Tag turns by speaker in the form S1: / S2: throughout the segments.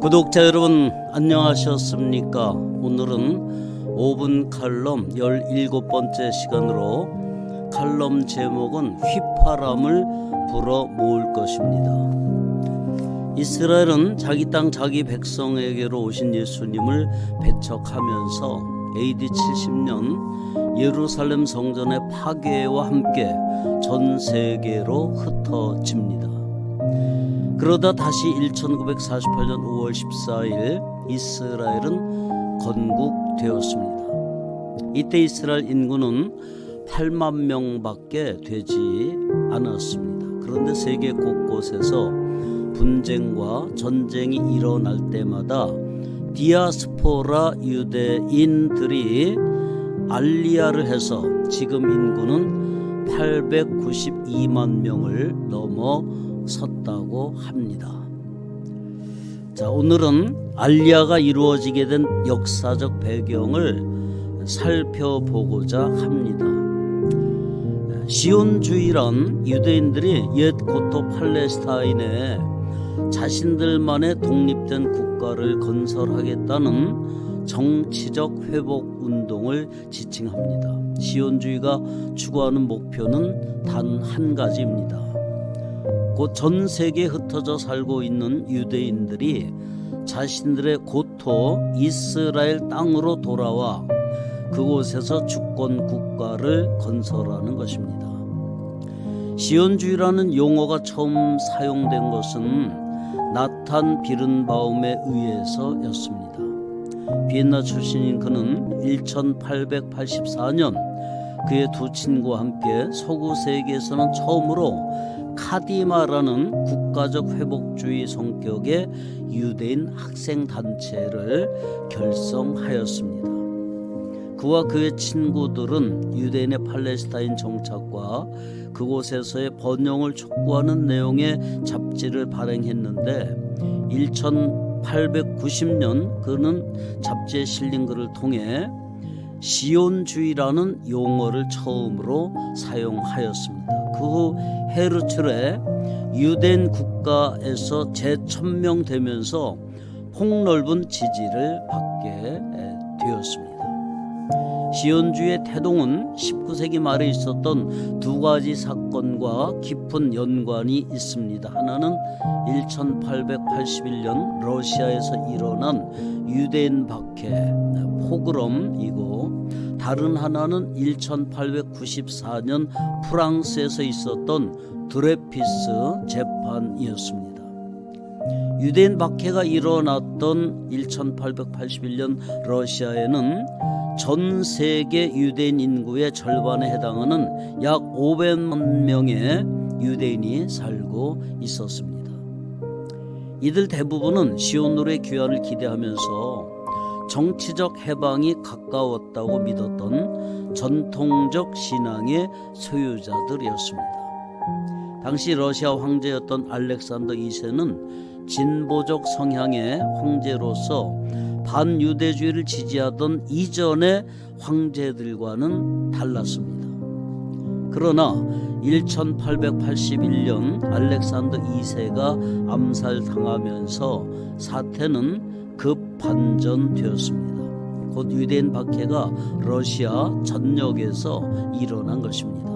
S1: 구독자 여러분 안녕하셨습니까? 오늘은 5분 칼럼 17번째 시간으로 칼럼 제목은 휘파람을 불어 모을 것입니다. 이스라엘은 자기 땅 자기 백성에게로 오신 예수님을 배척하면서 AD 70년 예루살렘 성전의 파괴와 함께 전 세계로 흩어집니다. 그러다 다시 1948년 5월 14일 이스라엘은 건국되었습니다. 이때 이스라엘 인구는 8만 명밖에 되지 않았습니다. 그런데 세계 곳곳에서 분쟁과 전쟁이 일어날 때마다 디아스포라 유대인들이 알리아를 해서 지금 인구는 892만 명을 넘어 섰다고 합니다. 자, 오늘은 알리아가 이루어지게 된 역사적 배경을 살펴보고자 합니다. 시온주의란 유대인들이 옛 고토 팔레스타인에 자신들만의 독립된 국가를 건설하겠다는 정치적 회복 운동을 지칭합니다. 시온주의가 추구하는 목표는 단 한 가지입니다. 곧 전 세계에 흩어져 살고 있는 유대인들이 자신들의 고토 이스라엘 땅으로 돌아와 그곳에서 주권 국가를 건설하는 것입니다. 시온주의라는 용어가 처음 사용된 것은 나탄 비른바움에 의해서였습니다. 비엔나 출신인 그는 1884년 그의 두 친구와 함께 서구 세계에서는 처음으로 카디마라는 국가적 회복주의 성격의 유대인 학생 단체를 결성하였습니다. 그와 그의 친구들은 유대인의 팔레스타인 정착과 그곳에서의 번영을 촉구하는 내용의 잡지를 발행했는데 1890년 그는 잡지에 실린 글을 통해 시온주의라는 용어를 처음으로 사용하였습니다. 그 후 헤르츠레 유대인 국가에서 재천명 되면서 폭넓은 지지를 받게 되었습니다. 시온주의 태동은 19세기 말에 있었던 두 가지 사건과 깊은 연관이 있습니다. 하나는 1881년 러시아에서 일어난 유대인 박해 포그럼이고 다른 하나는 1894년 프랑스에서 있었던 드레피스 재판이었습니다. 유대인 박해가 일어났던 1881년 러시아에는 전 세계 유대인 인구의 절반에 해당하는 약 500만 명의 유대인이 살고 있었습니다. 이들 대부분은 시온노의 귀환을 기대하면서 정치적 해방이 가까웠다고 믿었던 전통적 신앙의 소유자들이었습니다. 당시 러시아 황제였던 알렉산더 2세는 진보적 성향의 황제로서 반유대주의를 지지하던 이전의 황제들과는 달랐습니다. 그러나 1881년 알렉산더 2세가 암살당하면서 사태는 급반전되었습니다. 곧 유대인 박해가 러시아 전역에서 일어난 것입니다.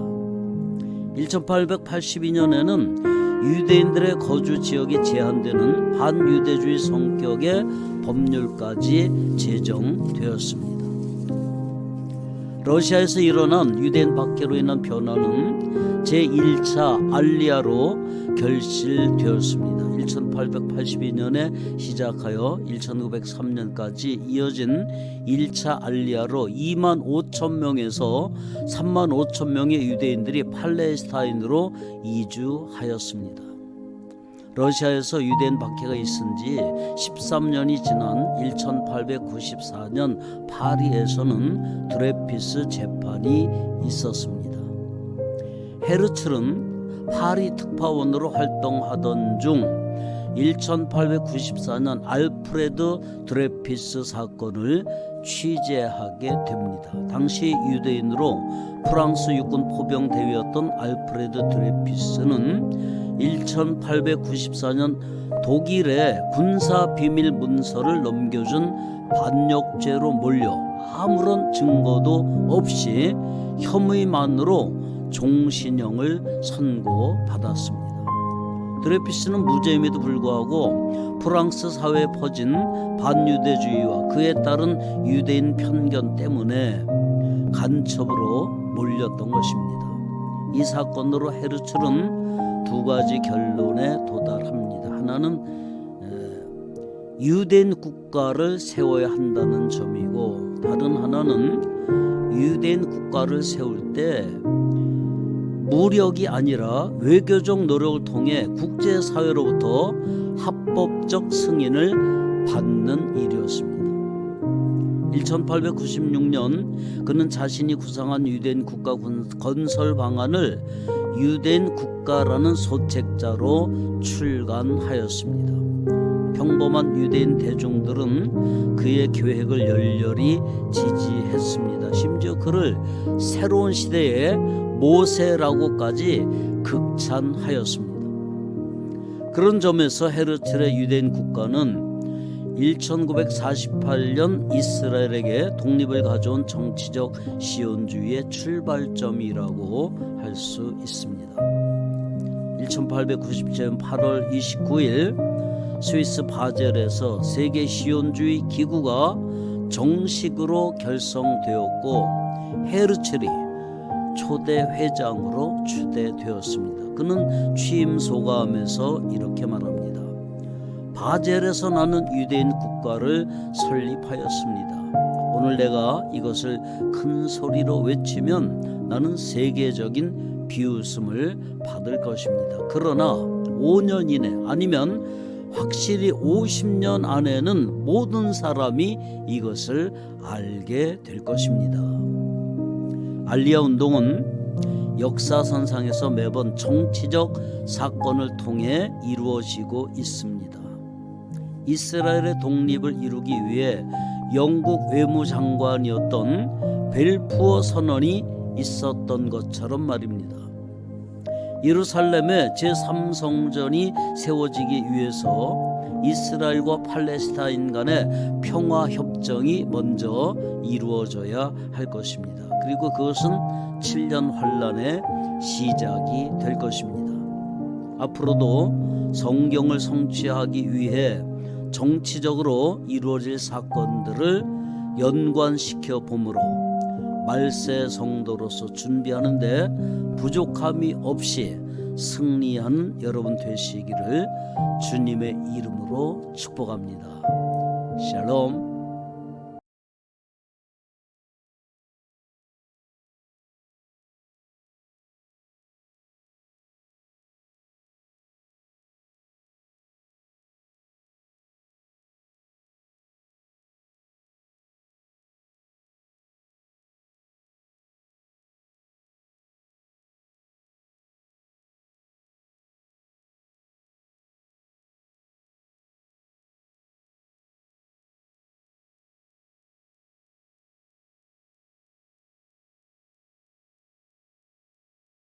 S1: 1882년에는 유대인들의 거주 지역이 제한되는 반유대주의 성격의 법률까지 제정되었습니다. 러시아에서 일어난 유대인 박해로 인한 변화는 제1차 알리아로 결실되었습니다. 1882년에 시작하여 1903년까지 이어진 1차 알리아로 2만 5천 명에서 3만 5천 명의 유대인들이 팔레스타인으로 이주하였습니다. 러시아에서 유대인 박해가 있은 지 13년이 지난 1894년 파리에서는 드레피스 재판이 있었습니다. 헤르츠는 파리 특파원으로 활동하던 중 1894년 알프레드 드레피스 사건을 취재하게 됩니다. 당시 유대인으로 프랑스 육군 포병 대위였던 알프레드 드레피스는 1894년 독일에 군사 비밀 문서를 넘겨준 반역죄로 몰려 아무런 증거도 없이 혐의만으로 종신형을 선고받았습니다. 드레피스는 무죄임에도 불구하고 프랑스 사회에 퍼진 반유대주의와 그에 따른 유대인 편견 때문에 간첩으로 몰렸던 것입니다. 이 사건으로 헤르츠는 두 가지 결론에 도달합니다. 하나는 에, 유대인 국가를 세워야 한다는 점이고 다른 하나는 유대인 국가를 세울 때 무력이 아니라 외교적 노력을 통해 국제사회로부터 합법적 승인을 받는 일이었습니다. 1896년 그는 자신이 구상한 유대인 국가 군- 건설 방안을 유대인 국가라는 소책자로 출간하였습니다. 평범한 유대인 대중들은 그의 계획을 열렬히 지지했습니다. 심지어 그를 새로운 시대의 모세라고까지 극찬하였습니다. 그런 점에서 헤르츠의 유대인 국가는 1948년 이스라엘에게 독립을 가져온 정치적 시온주의의 출발점이라고 할 수 있습니다. 1897년 8월 29일 스위스 바젤에서 세계 시온주의 기구가 정식으로 결성되었고 헤르첼이 초대 회장으로 추대되었습니다. 그는 취임 소감에서 이렇게 말합니다. 바젤에서 나는 유대인 국가를 설립하였습니다. 오늘 내가 이것을 큰 소리로 외치면 나는 세계적인 비웃음을 받을 것입니다. 그러나 5년 이내 아니면 확실히 50년 안에는 모든 사람이 이것을 알게 될 것입니다. 알리아 운동은 역사선상에서 매번 정치적 사건을 통해 이루어지고 있습니다. 이스라엘의 독립을 이루기 위해 영국 외무장관이었던 벨푸어 선언이 있었던 것처럼 말입니다. 예루살렘에 제3성전이 세워지기 위해서 이스라엘과 팔레스타인 간의 평화 협 정이 먼저 이루어져야 할 것입니다. 그리고 그것은 7년 환란의 시작이 될 것입니다. 앞으로도 성경을 성취하기 위해 정치적으로 이루어질 사건들을 연관시켜 보므로 말세 성도로서 준비하는데 부족함이 없이 승리하는 여러분 되시기를 주님의 이름으로 축복합니다. 샬롬.